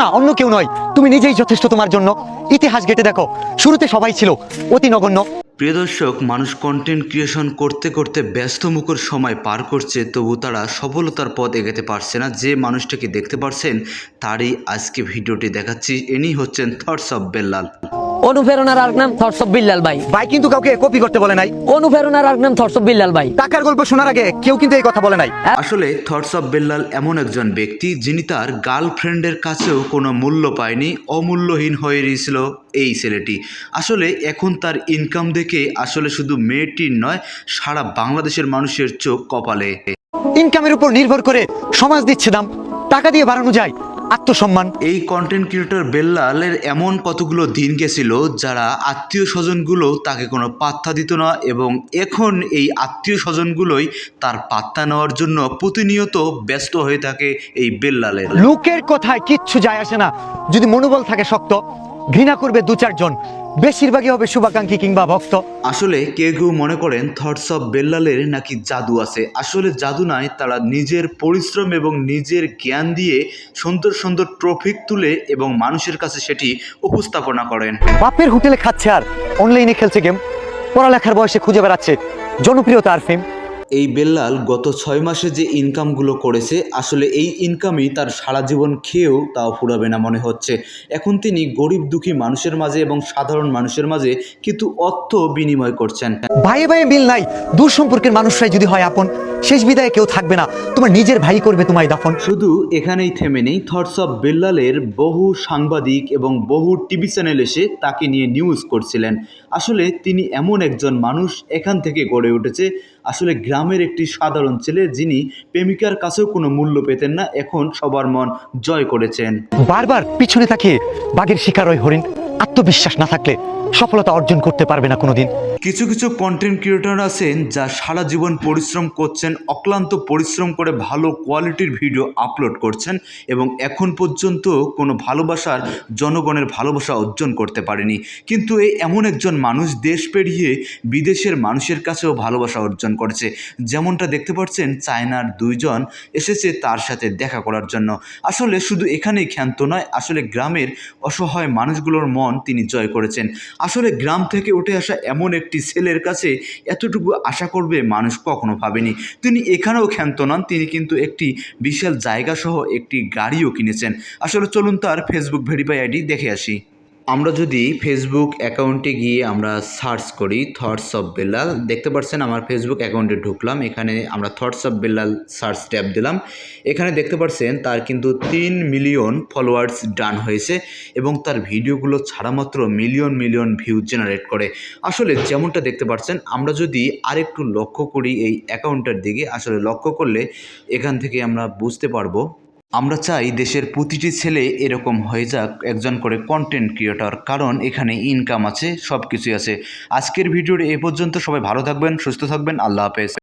না, অন্য কেউ নয়। তুমি নিজেই যথেষ্ট তোমার জন্য। ইতিহাস গেটে দেখো। শুরুতে সবাই ছিল অতি নগণ্য। প্রিয় দর্শক, মানুষ কন্টেন্ট ক্রিয়েশন করতে করতে ব্যস্ত মুখর সময় পার করছে, তবু তারা সফলতার পথ এগোতে পারছে না। যে মানুষটাকে দেখতে পারছেন, তারই আজকে ভিডিওটি দেখাচ্ছি। এনি হচ্ছেন থটস অফ বেল্লাল অনুপ্রেরণার আর নাম অফ বিল্লাল ভাই। ভাই কিন্তু কাউকে কপি করতে বলে নাই। অনুপ্রেরণার আর নাম অফ বিল্লাল ভাই। টাকার গল্প শোনার আগে কেউ কিন্তু এই কথা বলে নাই। আসলে অফ বেল্লাল এমন একজন ব্যক্তি যিনি তার গার্লফ্রেন্ডের কাছেও কোনো মূল্য পায়নি অমূল্যহীন হয়ে রয়েছিল এই ছেলেটি। আসলে এখন তার ইনকাম দেখে আসলে শুধু মেয়েটির নয় সারা বাংলাদেশের মানুষের চোখ কপালে। ইনকামের উপর নির্ভর করে সমাজ দিচ্ছে দাম। টাকা দিয়ে বাড়ানো যায়। আত্মসম্মান। এই কন্টেন্ট ক্রিয়েটর বেল্লালের এমন কতগুলো দিন গেছিল যারা আত্মীয় স্বজনগুলো তাকে কোনো পাত্তা দিত না এবং এখন এই আত্মীয় স্বজনগুলোই তার পাত্তা নেওয়ার জন্য প্রতিনিয়ত ব্যস্ত হয়ে থাকে এই বেল্লালের। লোকের কথায় কিচ্ছু যায় আসে না। যদি মনোবল থাকে শক্ত ঘৃণা করবে দু চারজন বেশিরভাগই হবে শুভাকাঙ্ক্ষী কিংবা ভক্ত। আসলে কেউ কেউ মনে করেন থটস অফ বেল্লালের নাকি জাদু আছে। আসলে জাদু নয় তারা নিজের পরিশ্রম এবং নিজের জ্ঞান দিয়ে সুন্দর সুন্দর ট্রফিক তুলে এবং মানুষের কাছে সেটি উপস্থাপনা করেন। বাপের হোটেলে খাচ্ছে আর অনলাইনে খেলছে গেম পড়ালেখার বয়সে খুঁজে বেড়াচ্ছে জনপ্রিয়তা আর ফেম এই বেল্লাল গত ছয় মাসে যে ইনকামগুলো করেছে, আসলে এই ইনকামই তার সারা জীবন খেয়েও তাও ফুরাবে না মনে হচ্ছে। এখন তিনি গরিব দুঃখী মানুষের মাঝে এবং সাধারণ মানুষের মাঝে কিন্তু অর্থ বিনিময় করছেন। ভাইয়ে ভাইয়ে মিল নাই। দূর সম্পর্কের মানুষরাই যদি হয় আপন। শেষ বিদায়ে কেউ থাকবে না। তোমার নিজের ভাই করবে তোমায় দাফন। শুধু এখানেই থেমে নেই থটস অফ বেল্লালের বহু সাংবাদিক এবং বহু টিভি চ্যানেল এসে তাকে নিয়ে নিউজ করছিলেন। আসলে তিনি এমন একজন মানুষ এখান থেকে গড়ে উঠেছে আসলে গ্রামের একটি সাধারণ ছেলে যিনি প্রেমিকার কাছেও কোনো মূল্য পেতেন না এখন সবার মন জয় করেছেন। বারবার পিছনে তাকিয়ে বাঘের শিকার হয় হরিণ। আত্মবিশ্বাস না থাকলে সফলতা অর্জন করতে পারবে না কোনোদিন। কিছু কিছু কন্টেন্ট ক্রিয়েটর আছেন যা সারা জীবন পরিশ্রম করছেন, অক্লান্ত পরিশ্রম করে ভালো কোয়ালিটির ভিডিও আপলোড করছেন এবং এখন পর্যন্ত কোনো ভালোবাসার জনগণের ভালোবাসা অর্জন করতে পারেনি। কিন্তু এই এমন একজন মানুষ দেশ পেরিয়ে বিদেশের মানুষের কাছেও ভালোবাসা অর্জন করেছে। যেমনটা দেখতে পাচ্ছেন, চায়নার দুইজন এসেছে তার সাথে দেখা করার জন্য। আসলে শুধু এখানেই ক্ষান্ত নয়, আসলে গ্রামের অসহায় মানুষগুলোর মন তিনি জয় করেছেন। আসলে গ্রাম থেকে উঠে আসা এমন একটি ছেলের কাছে এতটুকু আশা করবে মানুষ কখনো ভাবেনি। তিনি এখানেও ক্ষান্ত নন, তিনি কিন্তু একটি বিশাল জায়গা সহ একটি গাড়িও কিনেছেন। আসলে চলুন তার ফেসবুক ভেরিফাই আইডি দেখে আসি। আমরা যদি ফেসবুক অ্যাকাউন্টে গিয়ে আমরা সার্চ করি থটস অফ বেল্লাল দেখতে পাচ্ছেন আমার ফেসবুক অ্যাকাউন্টে ঢুকলাম, এখানে আমরা thoughts of Bellal search tab দিলাম। এখানে দেখতে পাচ্ছেন তার কিন্তু তিন মিলিয়ন ফলোয়ার্স ডান হয়েছে এবং তার ভিডিওগুলো ছাড়া মাত্র মিলিয়ন মিলিয়ন ভিউ জেনারেট করে। আসলে যেমনটা দেখতে পাচ্ছেন আমরা যদি আরেকটু লক্ষ্য করি এই অ্যাকাউন্টের দিকে, আসলে লক্ষ্য করলে এখান থেকে আমরা বুঝতে পারব আমরা চাই দেশের প্রতিটি ছেলে এরকম হয়ে যাক, একজন করে কন্টেন্ট ক্রিয়েটর কারণ এখানে ইনকাম আছে সব কিছুই আছে। আজকের ভিডিওর এ পর্যন্ত, সবাই ভালো থাকবেন, সুস্থ থাকবেন, আল্লাহ হাফেজ।